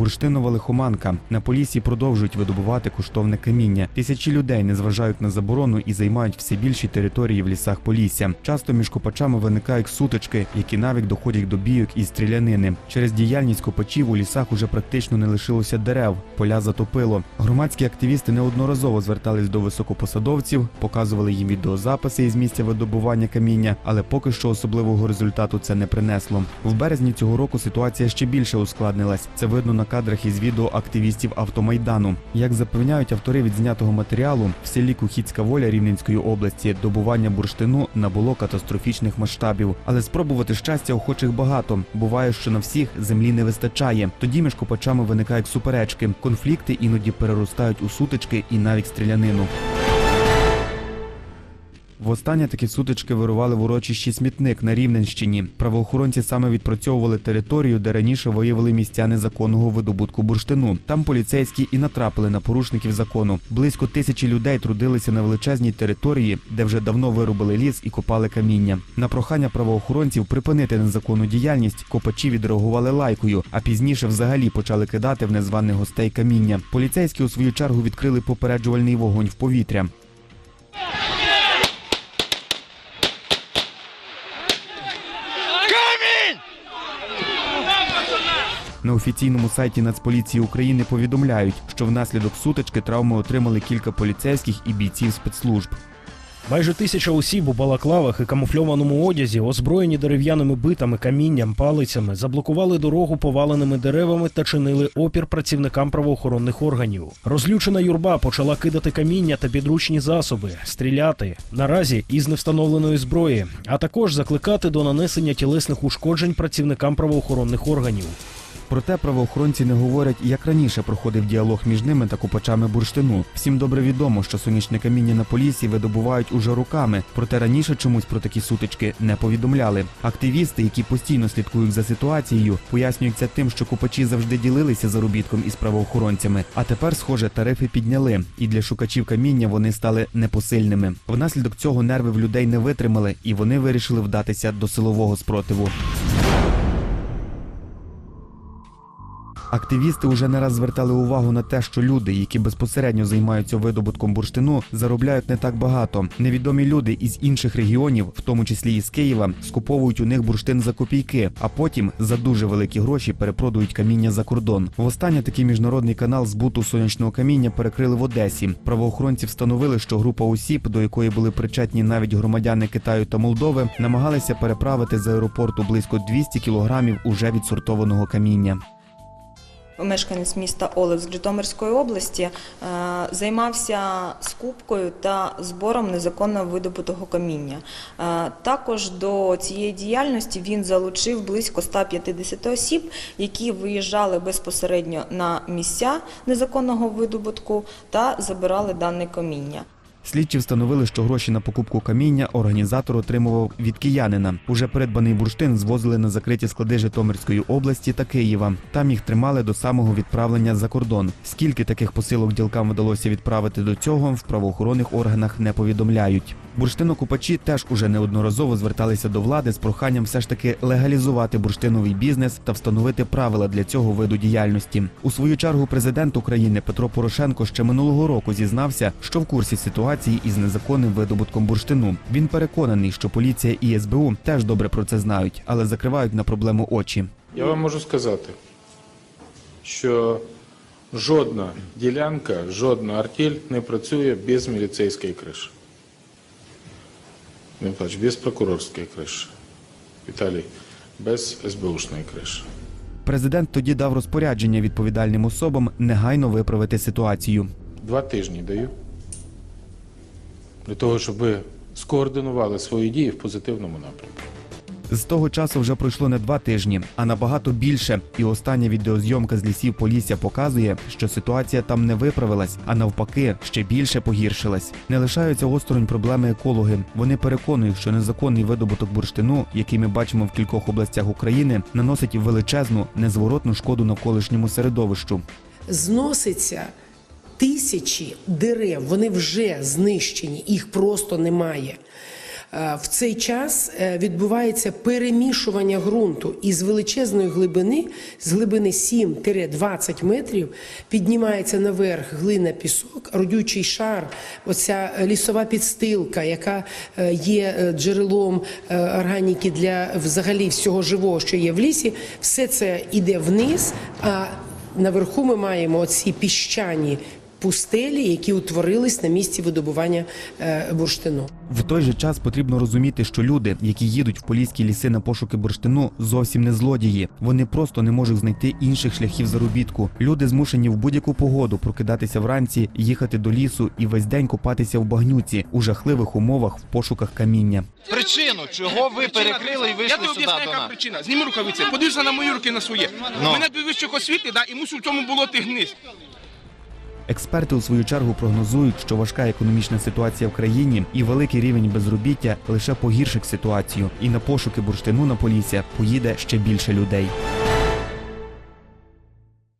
Бурштинова лихоманка. На полісі продовжують видобувати коштовне каміння. Тисячі людей не зважають на заборону і займають все більші території в лісах Полісся. Часто між копачами виникають сутички, які навіть доходять до бійок і стрілянини. Через діяльність копачів у лісах уже практично не лишилося дерев, поля затопило. Громадські активісти неодноразово звертались до високопосадовців, показували їм відеозаписи із місця видобування каміння, але поки що особливого результату це не принесло. В березні цього року ситуація ще більше ускладнилась. Це видно на кадрах із відео активістів автомайдану. Як запевняють автори відзнятого матеріалу, в селі Кухіцька воля Рівненської області добування бурштину набуло катастрофічних масштабів. Але спробувати щастя охочих багато. Буває, що на всіх землі не вистачає. Тоді між копачами виникають суперечки. Конфлікти іноді переростають у сутички і навіть стрілянину. Востаннє такі сутички вирували в урочищі смітник на Рівненщині. Правоохоронці саме відпрацьовували територію, де раніше виявили місця незаконного видобутку бурштину. Там поліцейські і натрапили на порушників закону. Близько тисячі людей трудилися на величезній території, де вже давно вирубили ліс і копали каміння. На прохання правоохоронців припинити незаконну діяльність копачі відреагували лайкою, а пізніше взагалі почали кидати в незваних гостей каміння. Поліцейські у свою чергу відкрили попереджувальний вогонь в повітря. На офіційному сайті Нацполіції України повідомляють, що внаслідок сутички травми отримали кілька поліцейських і бійців спецслужб. Майже тисяча осіб у балаклавах і камуфльованому одязі, озброєні дерев'яними битами, камінням, палицями, заблокували дорогу поваленими деревами та чинили опір працівникам правоохоронних органів. Розлючена юрба почала кидати каміння та підручні засоби, стріляти наразі із невстановленої зброї, а також закликати до нанесення тілесних ушкоджень працівникам правоохоронних органів. Проте правоохоронці не говорять, як раніше проходив діалог між ними та купачами бурштину. Всім добре відомо, що сонячне каміння на полісі видобувають уже руками. Проте раніше чомусь про такі сутички не повідомляли. Активісти, які постійно слідкують за ситуацією, пояснюються тим, що купачі завжди ділилися заробітком із правоохоронцями. А тепер, схоже, тарифи підняли, і для шукачів каміння вони стали непосильними. Внаслідок цього нерви в людей не витримали, і вони вирішили вдатися до силового спротиву. Активісти уже не раз звертали увагу на те, що люди, які безпосередньо займаються видобутком бурштину, заробляють не так багато. Невідомі люди із інших регіонів, в тому числі із Києва, скуповують у них бурштин за копійки, а потім за дуже великі гроші перепродають каміння за кордон. Востаннє такий міжнародний канал збуту сонячного каміння перекрили в Одесі. Правоохоронці встановили, що група осіб, до якої були причетні навіть громадяни Китаю та Молдови, намагалися переправити з аеропорту близько 200 кілограмів уже відсортованого каміння. Мешканець міста Олег з Житомирської області е, займався скупкою та збором незаконно видобутого каміння. Е, Також до цієї діяльності він залучив близько 150 осіб, які виїжджали безпосередньо на місця незаконного видобутку та забирали дане каміння. Слідчі встановили, що гроші на покупку каміння організатор отримував від киянина. Уже придбаний бурштин звозили на закриті склади Житомирської області та Києва. Там їх тримали до самого відправлення за кордон. Скільки таких посилок ділкам вдалося відправити до цього, в правоохоронних органах не повідомляють. Бурштинокупачі теж уже неодноразово зверталися до влади з проханням все ж таки легалізувати бурштиновий бізнес та встановити правила для цього виду діяльності. У свою чергу президент України Петро Порошенко ще минулого року зізнався, що в курсі ситуації із незаконним видобутком бурштину. Він переконаний, що поліція і СБУ теж добре про це знають, але закривають на проблему очі. Я вам можу сказати, що жодна ділянка, жодна артель не працює без міліцейської криші. Не плач, без прокурорської криші. Віталій, без СБУшної криші. Президент тоді дав розпорядження відповідальним особам негайно виправити ситуацію. Два тижні даю для того, щоб ви скоординували свої дії в позитивному напрямку. З того часу вже пройшло не два тижні, а набагато більше. І остання відеозйомка з лісів Полісся показує, що ситуація там не виправилась, а навпаки, ще більше погіршилась. Не лишаються осторонь проблеми екологи. Вони переконують, що незаконний видобуток бурштину, який ми бачимо в кількох областях України, наносить величезну незворотну шкоду навколишньому середовищу. зноситься тисячі дерев, вони вже знищені, їх просто немає. Е, В цей час е, відбувається перемішування ґрунту із величезної глибини, з глибини 7-20 метрів, піднімається наверх глина пісок, родючий шар, оця лісова підстилка, яка е, є джерелом органіки для взагалі всього живого, що є в лісі, все це йде вниз. А наверху ми маємо оці піщані пустелі, які утворились на місці видобування е, бурштину. В той же час потрібно розуміти, що люди, які їдуть в поліські ліси на пошуки бурштину, зовсім не злодії. Вони просто не можуть знайти інших шляхів заробітку. Люди змушені в будь-яку погоду прокидатися вранці, їхати до лісу і весь день купатися в багнюці у жахливих умовах в пошуках каміння. Причину, чого ви Причина, перекрили і вийшли тобі сюди яка нас? причина. Зніми рукавиці, подивися на мої руки на своє. Ну. Мене дві вищих освіти, да, і мусив в цьому болоті гниз. Експерти у свою чергу прогнозують, що важка економічна ситуація в країні і великий рівень безробіття лише погіршить ситуацію, і на пошуки бурштину на Полісся поїде ще більше людей.